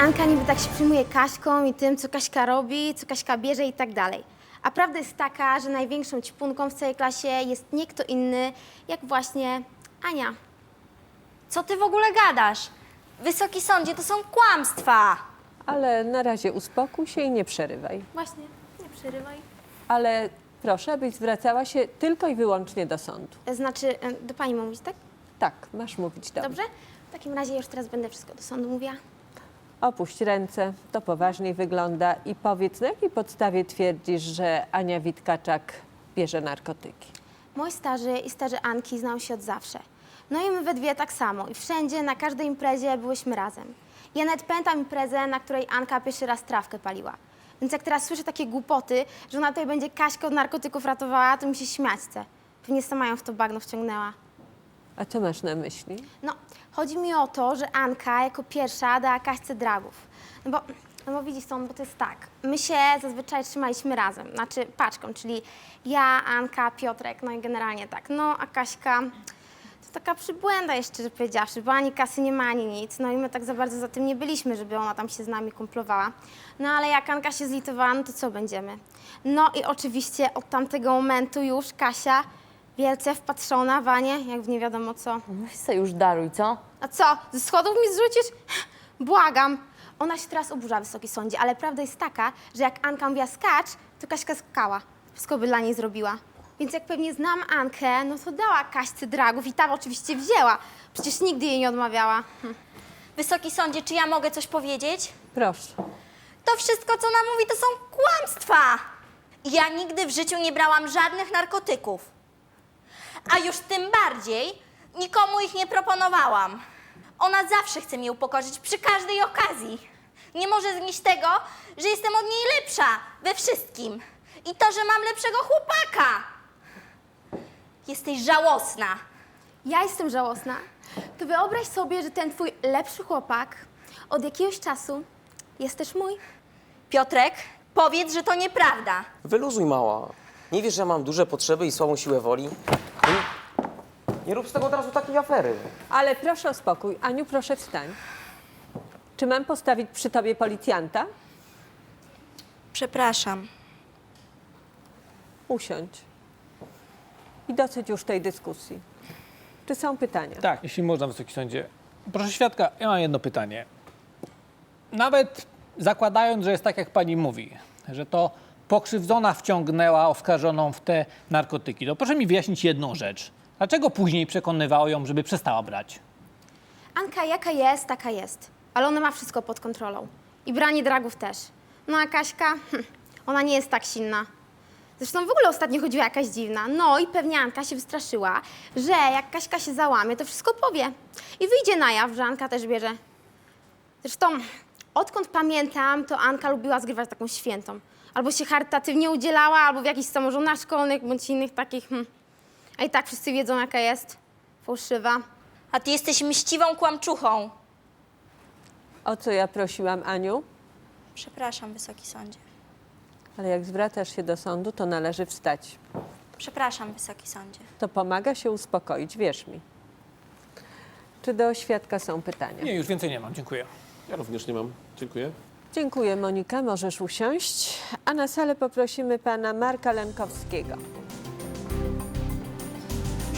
Anka niby tak się przyjmuje Kaśką i tym, co Kaśka robi, co Kaśka bierze i tak dalej. A prawda jest taka, że największą ćpunką w całej klasie jest nie kto inny, jak właśnie Ania. Co ty w ogóle gadasz? Wysoki sądzie, to są kłamstwa. Ale na razie uspokój się i nie przerywaj. Właśnie, nie przerywaj. Ale proszę, abyś zwracała się tylko i wyłącznie do sądu. Znaczy, do pani mam mówić, tak? Tak, masz mówić dobrze. Dobrze? W takim razie już teraz będę wszystko do sądu mówiła. Opuść ręce, to poważniej wygląda i powiedz, na jakiej podstawie twierdzisz, że Ania Witkaczak bierze narkotyki? Mój starzy i starzy Anki znają się od zawsze. No i my we dwie tak samo. I wszędzie, na każdej imprezie byłyśmy razem. Ja nawet pamiętam imprezę, na której Anka pierwszy raz trawkę paliła. Więc jak teraz słyszę takie głupoty, że ona tutaj będzie Kaśkę od narkotyków ratowała, to mi się śmiać chce. Pewnie sama ją w to bagno wciągnęła. A co masz na myśli? No, chodzi mi o to, że Anka jako pierwsza dała Kaśce dragów. No bo, no bo widzisz co, bo to jest tak. My się zazwyczaj trzymaliśmy razem, znaczy paczką, czyli ja, Anka, Piotrek, no i generalnie tak. No, a Kaśka to taka przybłęda jeszcze, że powiedziawszy, bo ani kasy nie ma, ani nic. No i my tak za bardzo za tym nie byliśmy, żeby ona tam się z nami kumplowała. No ale jak Anka się zlitowała, no to co będziemy? No i oczywiście od tamtego momentu już Kasia wielce wpatrzona w Anię, jak w nie wiadomo co. Weź se już daruj, co? A co, ze schodów mi zrzucisz? Błagam. Ona się teraz oburza, Wysoki Sądzie, ale prawda jest taka, że jak Anka mówiła skacz, to Kaśka skakała. Wszystko by dla niej zrobiła. Więc jak pewnie znam Ankę, no to dała Kaśce dragów i ta oczywiście wzięła. Przecież nigdy jej nie odmawiała. Hm. Wysoki sądzie, czy ja mogę coś powiedzieć? Proszę. To wszystko, co ona mówi, to są kłamstwa. Ja nigdy w życiu nie brałam żadnych narkotyków. A już tym bardziej nikomu ich nie proponowałam. Ona zawsze chce mnie upokorzyć przy każdej okazji. Nie może znieść tego, że jestem od niej lepsza we wszystkim. I to, że mam lepszego chłopaka. Jesteś żałosna. Ja jestem żałosna. To wyobraź sobie, że ten twój lepszy chłopak od jakiegoś czasu jest też mój. Piotrek, powiedz, że to nieprawda. Wyluzuj, mała. Nie wiesz, że mam duże potrzeby i słabą siłę woli? Nie, rób z tego od razu takiej afery. Ale proszę o spokój. Aniu, proszę wstań. Czy mam postawić przy tobie policjanta? Przepraszam. Usiądź. I dosyć już tej dyskusji. Czy są pytania? Tak, jeśli można, Wysoki Sądzie. Proszę świadka, ja mam jedno pytanie. Nawet zakładając, że jest tak, jak pani mówi, że to pokrzywdzona wciągnęła oskarżoną w te narkotyki, to proszę mi wyjaśnić jedną rzecz. Dlaczego później przekonywało ją, żeby przestała brać? Anka jaka jest, taka jest. Ale ona ma wszystko pod kontrolą. I branie dragów też. No a Kaśka, hm, ona nie jest tak silna. Zresztą w ogóle ostatnio chodziła jakaś dziwna. No i pewnie Anka się wystraszyła, że jak Kaśka się załamie, to wszystko powie. I wyjdzie na jaw, że Anka też bierze. Zresztą odkąd pamiętam, to Anka lubiła zgrywać taką świętą. Albo się charytatywnie udzielała, albo w jakichś samorządach szkolnych, bądź innych takich. Hm. A i tak wszyscy wiedzą, jaka jest. Fałszywa. A ty jesteś mściwą kłamczuchą. O co ja prosiłam, Aniu? Przepraszam, Wysoki Sądzie. Ale jak zwracasz się do sądu, to należy wstać. Przepraszam, Wysoki Sądzie. To pomaga się uspokoić, wierz mi. Czy do świadka są pytania? Nie, już więcej nie mam, dziękuję. Ja również nie mam. Dziękuję. Dziękuję, Monika. Możesz usiąść. A na salę poprosimy pana Marka Lenkowskiego.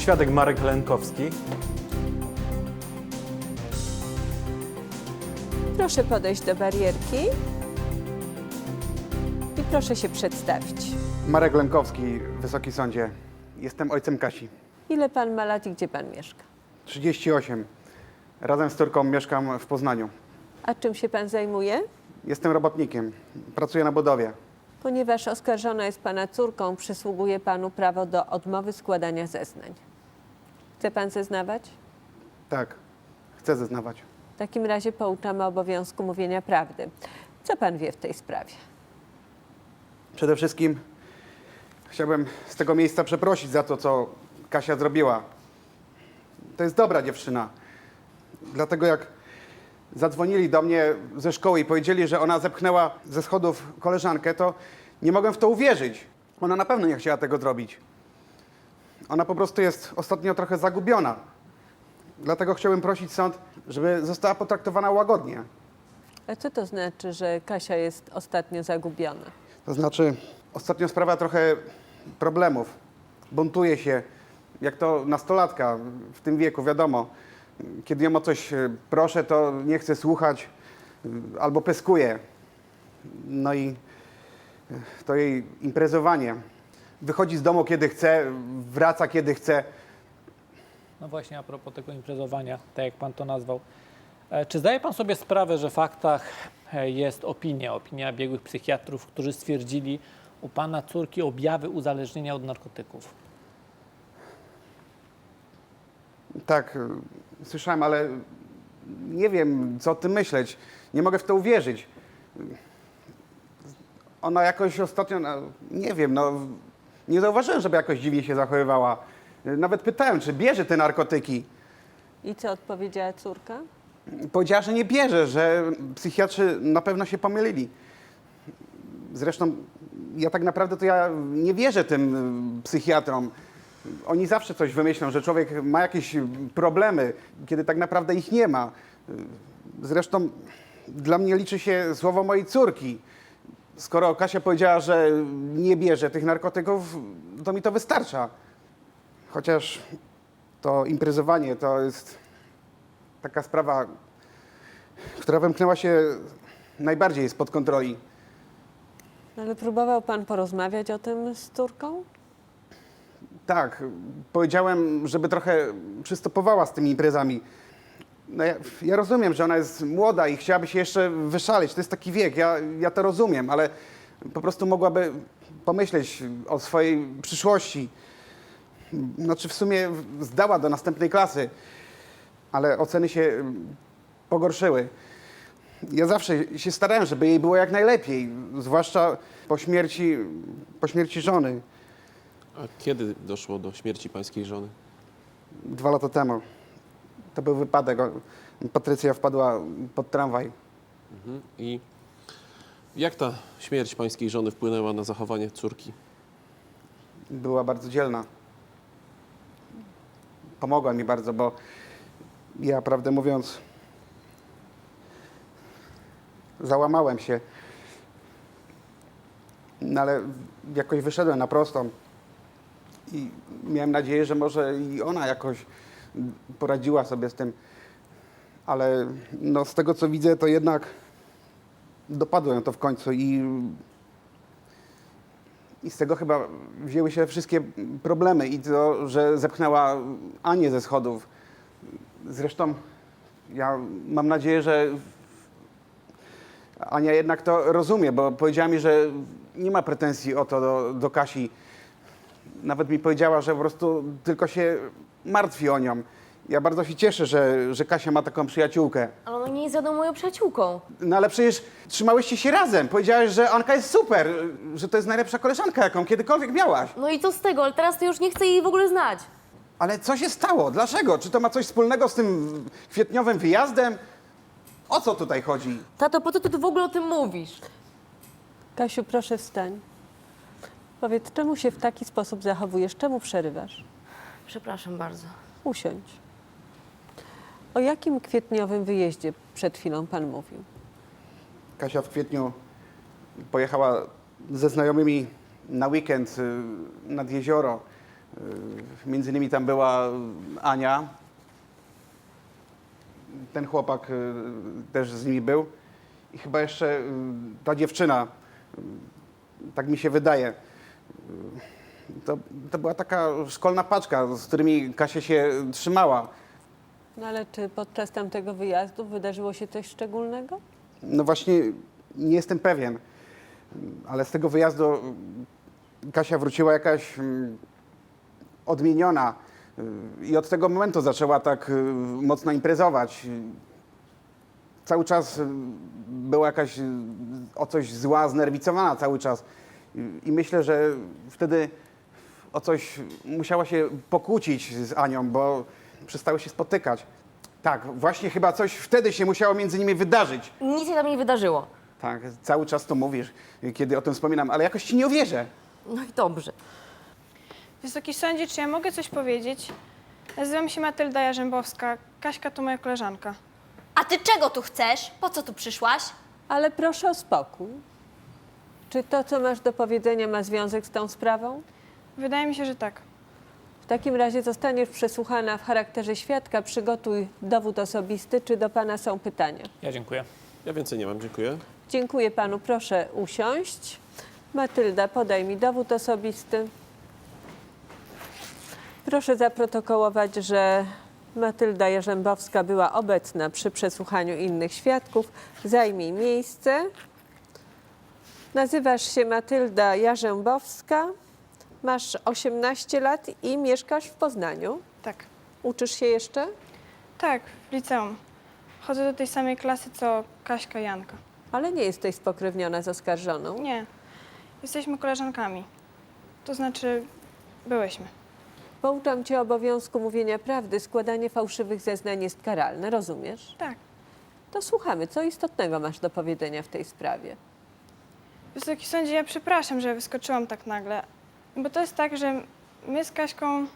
Świadek Marek Lenkowski. Proszę podejść do barierki i proszę się przedstawić. Marek Lękowski, Wysoki Sądzie. Jestem ojcem Kasi. Ile pan ma lat i gdzie pan mieszka? 38. Razem z córką mieszkam w Poznaniu. A czym się pan zajmuje? Jestem robotnikiem. Pracuję na budowie. Ponieważ oskarżona jest pana córką, przysługuje panu prawo do odmowy składania zeznań. Chce pan zeznawać? Tak, chcę zeznawać. W takim razie pouczamy obowiązku mówienia prawdy. Co pan wie w tej sprawie? Przede wszystkim chciałbym z tego miejsca przeprosić za to, co Kasia zrobiła. To jest dobra dziewczyna. Dlatego jak zadzwonili do mnie ze szkoły i powiedzieli, że ona zepchnęła ze schodów koleżankę, to nie mogłem w to uwierzyć. Ona na pewno nie chciała tego zrobić. Ona po prostu jest ostatnio trochę zagubiona. Dlatego chciałbym prosić sąd, żeby została potraktowana łagodnie. A co to znaczy, że Kasia jest ostatnio zagubiona? To znaczy, ostatnio sprawia trochę problemów. Buntuje się, jak to nastolatka w tym wieku, wiadomo. Kiedy ją o coś e, proszę, to nie chce słuchać e, albo pyskuje. No i e, to jej imprezowanie. Wychodzi z domu kiedy chce, wraca kiedy chce. No właśnie a propos tego imprezowania, tak jak pan to nazwał. E, Czy zdaje pan sobie sprawę, że w faktach e, jest opinia, opinia biegłych psychiatrów, którzy stwierdzili u pana córki objawy uzależnienia od narkotyków? Tak, y, słyszałem, ale nie wiem, co o tym myśleć. Nie mogę w to uwierzyć. Ona jakoś ostatnio, no, nie wiem, no, nie zauważyłem, żeby jakoś dziwnie się zachowywała. Nawet pytałem, czy bierze te narkotyki. I co odpowiedziała córka? Powiedziała, że nie bierze, że psychiatrzy na pewno się pomylili. Zresztą ja tak naprawdę to ja nie wierzę tym y, psychiatrom. Oni zawsze coś wymyślą, że człowiek ma jakieś problemy, kiedy tak naprawdę ich nie ma. Y, Zresztą dla mnie liczy się słowo mojej córki. Skoro Kasia powiedziała, że nie bierze tych narkotyków, to mi to wystarcza. Chociaż to imprezowanie to jest taka sprawa, która wymknęła się najbardziej spod kontroli. Ale próbował pan porozmawiać o tym z córką? Tak, powiedziałem, żeby trochę przystopowała z tymi imprezami. No ja, ja rozumiem, że ona jest młoda i chciałaby się jeszcze wyszaleć. To jest taki wiek, ja, ja to rozumiem, ale po prostu mogłaby pomyśleć o swojej przyszłości. Znaczy w sumie zdała do następnej klasy, ale oceny się pogorszyły. Ja zawsze się starałem, żeby jej było jak najlepiej, zwłaszcza po śmierci, po śmierci żony. A kiedy doszło do śmierci pańskiej żony? Dwa lata temu. To był wypadek. Patrycja wpadła pod tramwaj. Mhm. I jak ta śmierć pańskiej żony wpłynęła na zachowanie córki? Była bardzo dzielna. Pomogła mi bardzo, bo ja, prawdę mówiąc, załamałem się. No ale jakoś wyszedłem na prostą. I miałem nadzieję, że może i ona jakoś poradziła sobie z tym. Ale no, z tego co widzę, to jednak dopadło ją to w końcu i i z tego chyba wzięły się wszystkie problemy i to, że zepchnęła Anię ze schodów. Zresztą ja mam nadzieję, że Ania jednak to rozumie, bo powiedziała mi, że nie ma pretensji o to do, do Kasi. Nawet mi powiedziała, że po prostu tylko się martwi o nią. Ja bardzo się cieszę, że, że Kasia ma taką przyjaciółkę. Ale ona nie jest żadną moją przyjaciółką. No ale przecież trzymałyście się razem. Powiedziałeś, że Anka jest super, że to jest najlepsza koleżanka, jaką kiedykolwiek miałaś. No i co z tego, ale teraz to już nie chcę jej w ogóle znać. Ale co się stało? Dlaczego? Czy to ma coś wspólnego z tym kwietniowym wyjazdem? O co tutaj chodzi? Tato, po co ty tu w ogóle o tym mówisz? Kasiu, proszę wstań. Powiedz, czemu się w taki sposób zachowujesz? Czemu przerywasz? Przepraszam bardzo. Usiądź. O jakim kwietniowym wyjeździe przed chwilą pan mówił? Kasia w kwietniu pojechała ze znajomymi na weekend y, nad jezioro. Y, Między innymi tam była Ania. Ten chłopak y, też z nimi był. I chyba jeszcze y, ta dziewczyna, y, tak mi się wydaje. Y, To, to była taka szkolna paczka, z którymi Kasia się trzymała. No ale czy podczas tamtego wyjazdu wydarzyło się coś szczególnego? No właśnie nie jestem pewien, ale z tego wyjazdu mm, Kasia wróciła jakaś mm, odmieniona y, i od tego momentu zaczęła tak y, mocno imprezować. Cały czas y, była jakaś y, o coś zła, znerwicowana cały czas i myślę, że wtedy o coś musiała się pokłócić z Anią, bo przestały się spotykać. Tak, właśnie chyba coś wtedy się musiało między nimi wydarzyć. Nic się tam nie wydarzyło. Tak, cały czas to mówisz, kiedy o tym wspominam, ale jakoś ci nie uwierzę. No i dobrze. Wysoki sądzie, czy ja mogę coś powiedzieć? Nazywam się Matylda Jarzębowska. Kaśka to moja koleżanka. A ty czego tu chcesz? Po co tu przyszłaś? Ale proszę o spokój. Czy to, co masz do powiedzenia, ma związek z tą sprawą? Wydaje mi się, że tak. W takim razie zostaniesz przesłuchana w charakterze świadka. Przygotuj dowód osobisty. Czy do pana są pytania? Ja dziękuję. Ja więcej nie mam, dziękuję. Dziękuję panu. Proszę usiąść. Matylda, podaj mi dowód osobisty. Proszę zaprotokołować, że Matylda Jarzębowska była obecna przy przesłuchaniu innych świadków. Zajmij miejsce. Nazywasz się Matylda Jarzębowska. Masz 18 lat i mieszkasz w Poznaniu. Tak. Uczysz się jeszcze? Tak, w liceum. Chodzę do tej samej klasy co Kaśka i Janka. Ale nie jesteś spokrewniona z oskarżoną. Nie. Jesteśmy koleżankami. To znaczy, byłyśmy. Pouczam cię obowiązku mówienia prawdy. Składanie fałszywych zeznań jest karalne, rozumiesz? Tak. To słuchamy. Co istotnego masz do powiedzenia w tej sprawie? Wysoki sądzie, ja przepraszam, że wyskoczyłam tak nagle. Bo to jest tak, że my z Kaśką,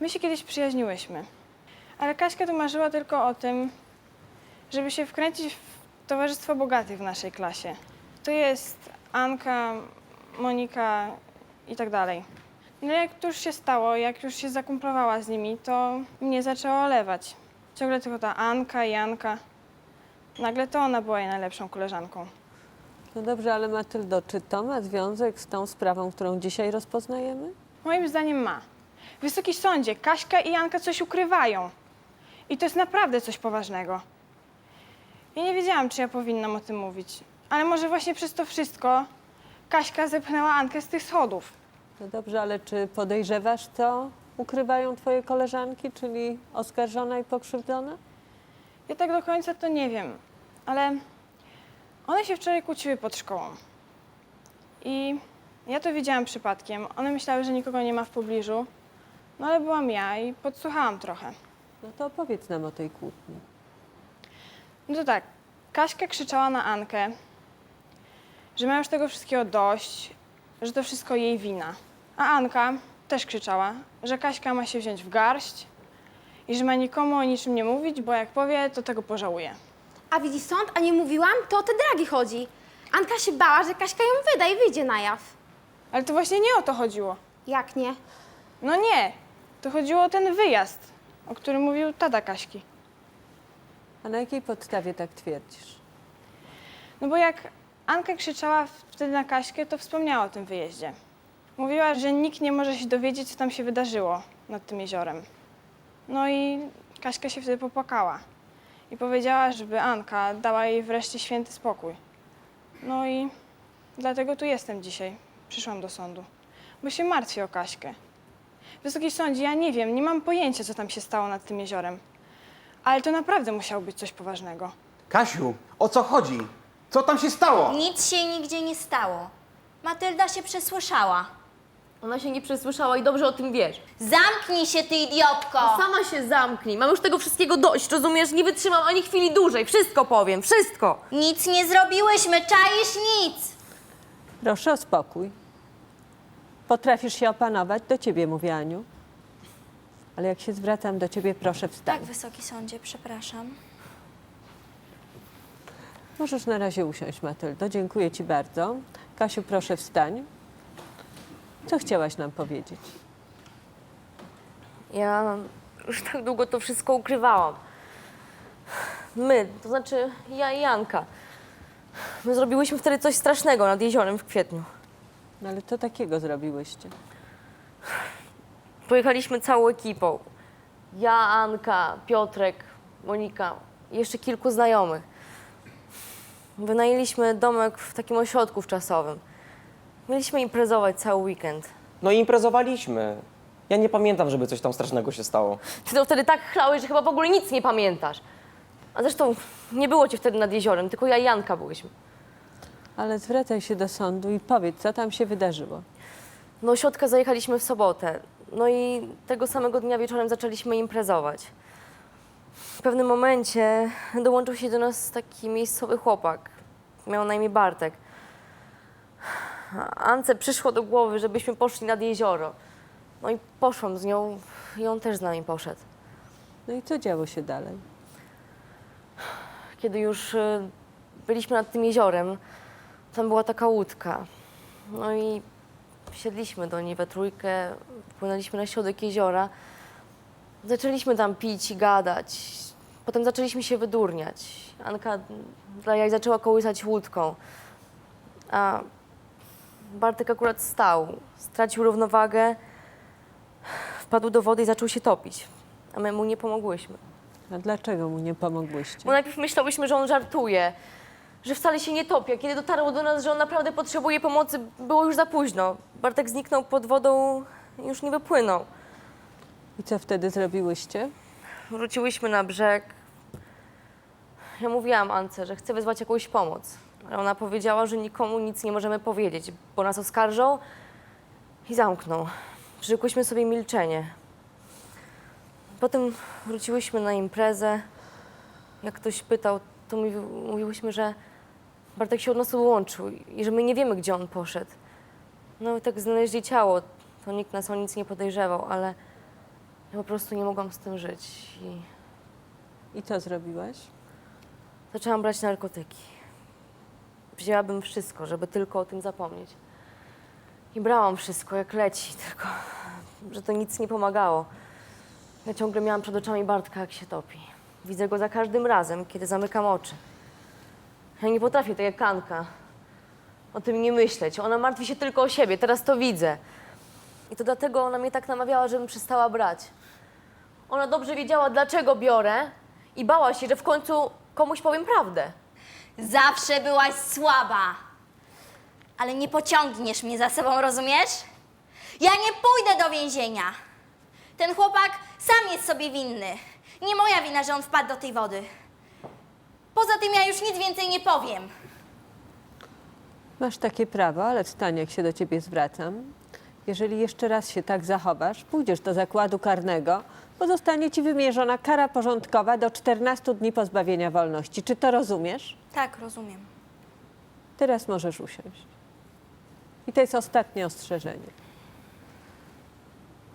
my się kiedyś przyjaźniłyśmy. Ale Kaśka tu marzyła tylko o tym, żeby się wkręcić w towarzystwo bogatych w naszej klasie. To jest Anka, Monika i tak dalej. No jak to już się stało, jak już się zakumplowała z nimi, to mnie zaczęło olewać. Ciągle tylko ta Anka i Anka. Nagle to ona była jej najlepszą koleżanką. No dobrze, ale Matyldo, czy to ma związek z tą sprawą, którą dzisiaj rozpoznajemy? Moim zdaniem ma. Wysoki sądzie, Kaśka i Janka coś ukrywają. I to jest naprawdę coś poważnego. Ja nie wiedziałam, czy ja powinnam o tym mówić. Ale może właśnie przez to wszystko Kaśka zepchnęła Ankę z tych schodów. No dobrze, ale czy podejrzewasz, co ukrywają twoje koleżanki, czyli oskarżona i pokrzywdzona? Ja tak do końca to nie wiem, ale one się wczoraj kłóciły pod szkołą. I ja to widziałam przypadkiem. One myślały, że nikogo nie ma w pobliżu. No ale byłam ja i podsłuchałam trochę. No to opowiedz nam o tej kłótni. No to tak, Kaśka krzyczała na Ankę, że ma już tego wszystkiego dość, że to wszystko jej wina. A Anka też krzyczała, że Kaśka ma się wziąć w garść i że ma nikomu o niczym nie mówić, bo jak powie, to tego pożałuje. A widzi sąd, a nie mówiłam? To o te dragi chodzi. Anka się bała, że Kaśka ją wyda i wyjdzie na jaw. Ale to właśnie nie o to chodziło. Jak nie? No nie, to chodziło o ten wyjazd, o którym mówił tata Kaśki. A na jakiej podstawie tak twierdzisz? No bo jak Anka krzyczała wtedy na Kaśkę, to wspomniała o tym wyjeździe. Mówiła, że nikt nie może się dowiedzieć, co tam się wydarzyło nad tym jeziorem. No i Kaśka się wtedy popłakała. I powiedziała, żeby Anka dała jej wreszcie święty spokój. No i dlatego tu jestem dzisiaj. Przyszłam do sądu. Bo się martwię o Kaśkę. Wysoki sądzie, ja nie wiem, nie mam pojęcia, co tam się stało nad tym jeziorem. Ale to naprawdę musiało być coś poważnego. Kasiu, o co chodzi? Co tam się stało? Nic się nigdzie nie stało. Matylda się przesłyszała. Ona się nie przesłyszała i dobrze o tym wiesz. Zamknij się, ty idiotko! Sama się zamknij. Mam już tego wszystkiego dość, rozumiesz? Nie wytrzymam ani chwili dłużej. Wszystko powiem, wszystko. Nic nie zrobiłyśmy, czaisz nic! Proszę o spokój. Potrafisz się opanować? Do ciebie mówię, Aniu. Ale jak się zwracam do ciebie, proszę wstań. Tak, wysoki sądzie, przepraszam. Możesz na razie usiąść, Matyldo. Dziękuję ci bardzo. Kasiu, proszę wstań. Co chciałaś nam powiedzieć? Ja już tak długo to wszystko ukrywałam. My, to znaczy ja i Janka. My zrobiłyśmy wtedy coś strasznego nad jeziorem w kwietniu. No ale co takiego zrobiłyście? Pojechaliśmy całą ekipą. Ja, Anka, Piotrek, Monika i jeszcze kilku znajomych. Wynajęliśmy domek w takim ośrodku wczasowym. Mieliśmy imprezować cały weekend. No i imprezowaliśmy. Ja nie pamiętam, żeby coś tam strasznego się stało. Ty to wtedy tak chlałeś, że chyba w ogóle nic nie pamiętasz. A zresztą nie było cię wtedy nad jeziorem, tylko ja i Janka byłyśmy. Ale zwracaj się do sądu i powiedz, co tam się wydarzyło. Do ośrodka zajechaliśmy w sobotę. No i tego samego dnia wieczorem zaczęliśmy imprezować. W pewnym momencie dołączył się do nas taki miejscowy chłopak. Miał na imię Bartek. A Ance przyszło do głowy, żebyśmy poszli nad jezioro. No i poszłam z nią i on też z nami poszedł. No i co działo się dalej? Kiedy już y, byliśmy nad tym jeziorem. Tam była taka łódka. No i wsiedliśmy do niej we trójkę, płynęliśmy na środek jeziora. Zaczęliśmy tam pić i gadać. Potem zaczęliśmy się wydurniać. Anka dla jaj zaczęła kołysać łódką. A Bartek akurat stał, stracił równowagę, wpadł do wody i zaczął się topić. A my mu nie pomogłyśmy. A dlaczego mu nie pomogłyście? Bo najpierw myślałyśmy, że on żartuje, że wcale się nie topi. A kiedy dotarło do nas, że on naprawdę potrzebuje pomocy, było już za późno. Bartek zniknął pod wodą i już nie wypłynął. I co wtedy zrobiłyście? Wróciłyśmy na brzeg. Ja mówiłam Ance, że chcę wezwać jakąś pomoc. Ale ona powiedziała, że nikomu nic nie możemy powiedzieć, bo nas oskarżą i zamkną. Przywykłyśmy sobie milczenie. Potem wróciłyśmy na imprezę. Jak ktoś pytał, to mówi, mówiłyśmy, że Bartek się od nas odłączył i że my nie wiemy, gdzie on poszedł. No i tak znaleźli ciało, to nikt nas o nic nie podejrzewał, ale ja po prostu nie mogłam z tym żyć i I co zrobiłaś? zaczęłam brać narkotyki. Wzięłabym wszystko, żeby tylko o tym zapomnieć. I brałam wszystko, jak leci, tylko że to nic nie pomagało. Ja ciągle miałam przed oczami Bartka, jak się topi. Widzę go za każdym razem, kiedy zamykam oczy. Ja nie potrafię, tak jak Kanka, o tym nie myśleć. Ona martwi się tylko o siebie, teraz to widzę. I to dlatego ona mnie tak namawiała, żebym przestała brać. Ona dobrze wiedziała, dlaczego biorę i bała się, że w końcu komuś powiem prawdę. Zawsze byłaś słaba. Ale nie pociągniesz mnie za sobą, rozumiesz? Ja nie pójdę do więzienia. Ten chłopak sam jest sobie winny. Nie moja wina, że on wpadł do tej wody. Poza tym ja już nic więcej nie powiem. Masz takie prawo, ale wstań, jak się do ciebie zwracam. Jeżeli jeszcze raz się tak zachowasz, pójdziesz do zakładu karnego, bo zostanie ci wymierzona kara porządkowa do 14 dni pozbawienia wolności. Czy to rozumiesz? Tak, rozumiem. Teraz możesz usiąść. I to jest ostatnie ostrzeżenie.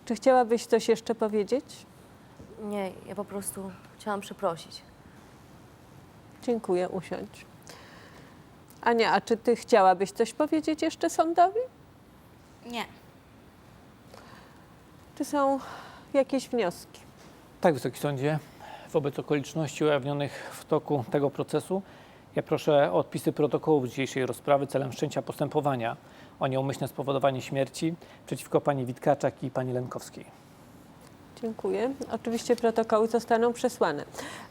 Czy chciałabyś coś jeszcze powiedzieć? Nie, ja po prostu chciałam przeprosić. Dziękuję, usiądź. Ania, a czy ty chciałabyś coś powiedzieć jeszcze sądowi? Nie. Czy są jakieś wnioski? Tak, Wysoki Sądzie, wobec okoliczności ujawnionych w toku tego procesu, ja proszę o odpisy protokołów dzisiejszej rozprawy celem wszczęcia postępowania o nieumyślne spowodowanie śmierci przeciwko pani Witkaczak i pani Lenkowskiej. Dziękuję. Oczywiście protokoły zostaną przesłane.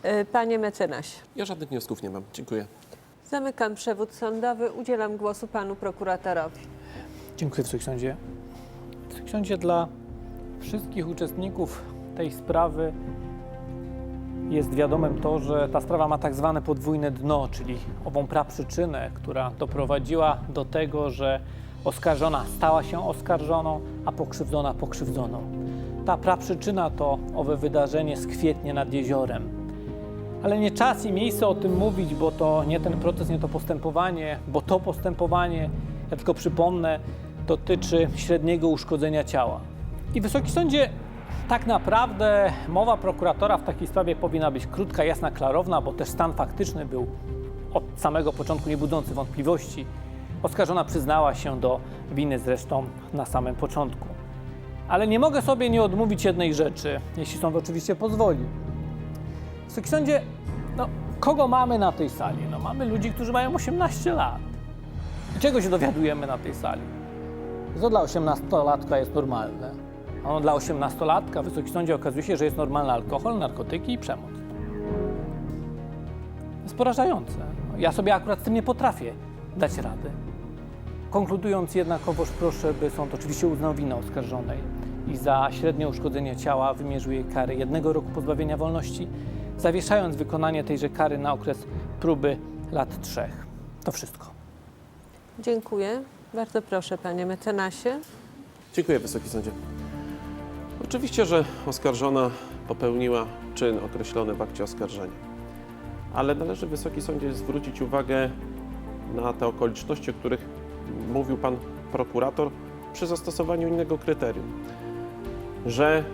Y, Panie mecenasie, Ja żadnych wniosków nie mam. Dziękuję. zamykam przewód sądowy. Udzielam głosu panu prokuratorowi. Dziękuję Wysoki Sądzie. Wysoki Sądzie, dla wszystkich uczestników tej sprawy jest wiadomym to, że ta sprawa ma tak zwane podwójne dno, czyli ową praprzyczynę, która doprowadziła do tego, że oskarżona stała się oskarżoną, a pokrzywdzona pokrzywdzoną. Ta praprzyczyna to owe wydarzenie z kwietnia nad jeziorem. Ale nie czas i miejsce o tym mówić, bo to nie ten proces, nie to postępowanie, bo to postępowanie, ja tylko przypomnę, dotyczy średniego uszkodzenia ciała. I Wysoki Sądzie, tak naprawdę mowa prokuratora w takiej sprawie powinna być krótka, jasna, klarowna, bo też stan faktyczny był od samego początku nie budzący wątpliwości. Oskarżona przyznała się do winy zresztą na samym początku. Ale nie mogę sobie nie odmówić jednej rzeczy, jeśli sąd oczywiście pozwoli. Wysoki Sądzie, no, kogo mamy na tej sali? No, mamy ludzi, którzy mają 18 lat. I czego się dowiadujemy na tej sali? Co dla 18-latka jest normalne? A no, dla 18-latka, Wysoki Sądzie, okazuje się, że jest normalny alkohol, narkotyki i przemoc. To jest porażające. Ja sobie akurat z tym nie potrafię dać rady. Konkludując jednakowoż proszę, by sąd oczywiście uznał winę oskarżonej i za średnie uszkodzenie ciała wymierzył jej karę jednego roku pozbawienia wolności, zawieszając wykonanie tejże kary na okres próby lat trzech. To wszystko. Dziękuję. Bardzo proszę, panie mecenasie. Dziękuję, Wysoki Sądzie. Oczywiście, że oskarżona popełniła czyn określony w akcie oskarżenia. Ale należy, Wysoki Sądzie, zwrócić uwagę na te okoliczności, o których mówił Pan prokurator przy zastosowaniu innego kryterium. Że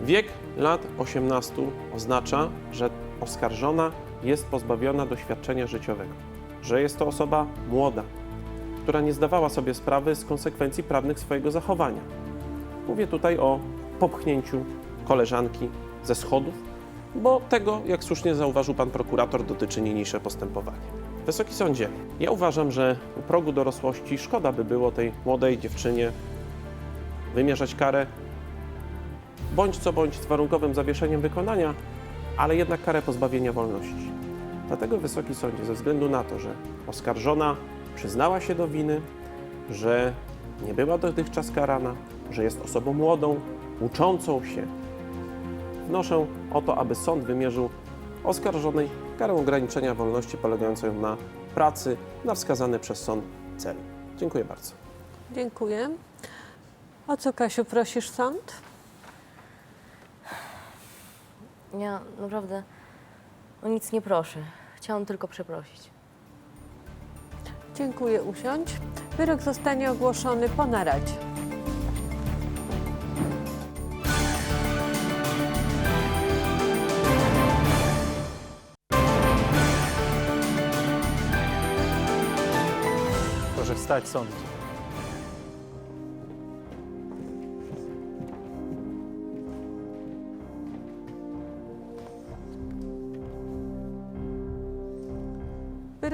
wiek lat 18 oznacza, że oskarżona jest pozbawiona doświadczenia życiowego. że jest to osoba młoda, która nie zdawała sobie sprawy z konsekwencji prawnych swojego zachowania. Mówię tutaj o popchnięciu koleżanki ze schodów, bo tego, jak słusznie zauważył pan prokurator, dotyczy niniejsze postępowanie. Wysoki sądzie, ja uważam, że u progu dorosłości szkoda by było tej młodej dziewczynie wymierzać karę bądź co bądź z warunkowym zawieszeniem wykonania, ale jednak karę pozbawienia wolności. Dlatego Wysoki Sądzie, ze względu na to, że oskarżona przyznała się do winy, że nie była dotychczas karana, że jest osobą młodą, uczącą się, wnoszę o to, aby sąd wymierzył oskarżonej karę ograniczenia wolności polegającą na pracy na wskazany przez sąd cel. Dziękuję bardzo. Dziękuję. O co, Kasiu, prosisz sąd? Ja naprawdę o nic nie proszę. Chciałam tylko przeprosić. Dziękuję, usiądź. Wyrok zostanie ogłoszony po naradzie. Proszę wstać,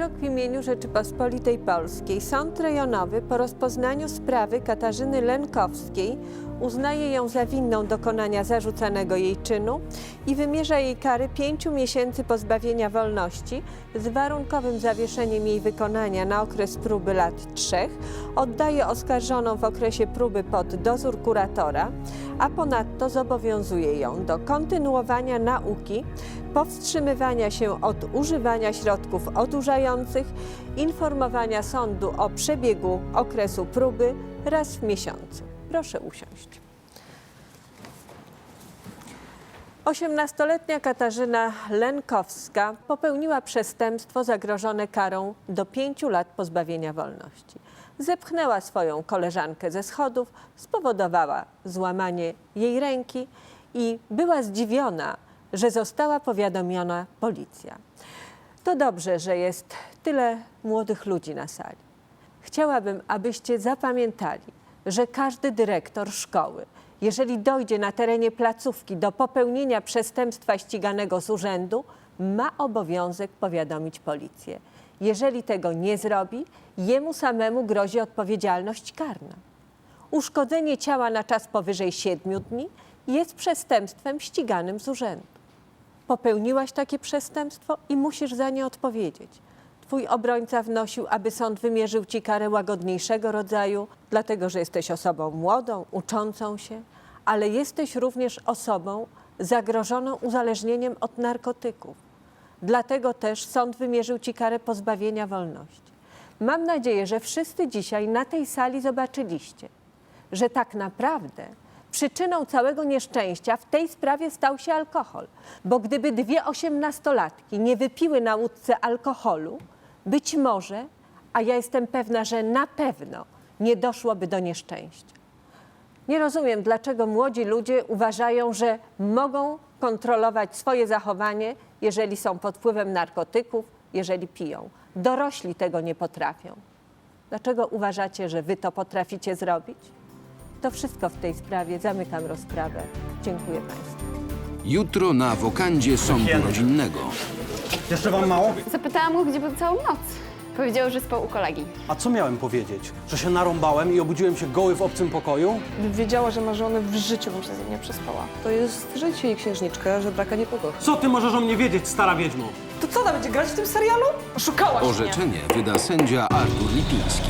Wyrok w imieniu Rzeczypospolitej Polskiej. Sąd rejonowy po rozpoznaniu sprawy Katarzyny Lenkowskiej uznaje ją za winną dokonania zarzucanego jej czynu i wymierza jej kary pięciu miesięcy pozbawienia wolności z warunkowym zawieszeniem jej wykonania na okres próby lat trzech, oddaje oskarżoną w okresie próby pod dozór kuratora, a ponadto zobowiązuje ją do kontynuowania nauki, powstrzymywania się od używania środków odurzających, informowania sądu o przebiegu okresu próby raz w miesiącu. Proszę usiąść. 18-letnia Katarzyna Lenkowska popełniła przestępstwo zagrożone karą do 5 lat pozbawienia wolności. Zepchnęła swoją koleżankę ze schodów, spowodowała złamanie jej ręki i była zdziwiona, że została powiadomiona policja. To dobrze, że jest tyle młodych ludzi na sali. Chciałabym, abyście zapamiętali, że każdy dyrektor szkoły, jeżeli dojdzie na terenie placówki do popełnienia przestępstwa ściganego z urzędu, ma obowiązek powiadomić policję. Jeżeli tego nie zrobi, jemu samemu grozi odpowiedzialność karna. Uszkodzenie ciała na czas powyżej 7 dni jest przestępstwem ściganym z urzędu. Popełniłaś takie przestępstwo i musisz za nie odpowiedzieć. Twój obrońca wnosił, aby sąd wymierzył ci karę łagodniejszego rodzaju, dlatego że jesteś osobą młodą, uczącą się, ale jesteś również osobą zagrożoną uzależnieniem od narkotyków. Dlatego też sąd wymierzył ci karę pozbawienia wolności. Mam nadzieję, że wszyscy dzisiaj na tej sali zobaczyliście, że tak naprawdę przyczyną całego nieszczęścia w tej sprawie stał się alkohol. Bo gdyby dwie osiemnastolatki nie wypiły na łódce alkoholu, być może, a ja jestem pewna, że na pewno nie doszłoby do nieszczęścia. Nie rozumiem, dlaczego młodzi ludzie uważają, że mogą kontrolować swoje zachowanie, jeżeli są pod wpływem narkotyków, jeżeli piją. Dorośli tego nie potrafią. Dlaczego uważacie, że wy to potraficie zrobić? To wszystko w tej sprawie. Zamykam rozprawę. Dziękuję Państwu. Jutro na wokandzie sądu rodzinnego. Jeszcze wam mało? Zapytałam go, gdzie był całą noc. Powiedział, że spał u kolegi. A co miałem powiedzieć? Że się narąbałem i obudziłem się goły w obcym pokoju? Gdybym wiedziała, że ma żonę, w życiu bym się z nim nie przespała. To jest życie i księżniczka, że braka nie pokocha. Co ty możesz o mnie wiedzieć, stara wiedźmo? To co, ona będzie grać w tym serialu? Oszukałaś mnie. Orzeczenie wyda sędzia Artur Lipiński.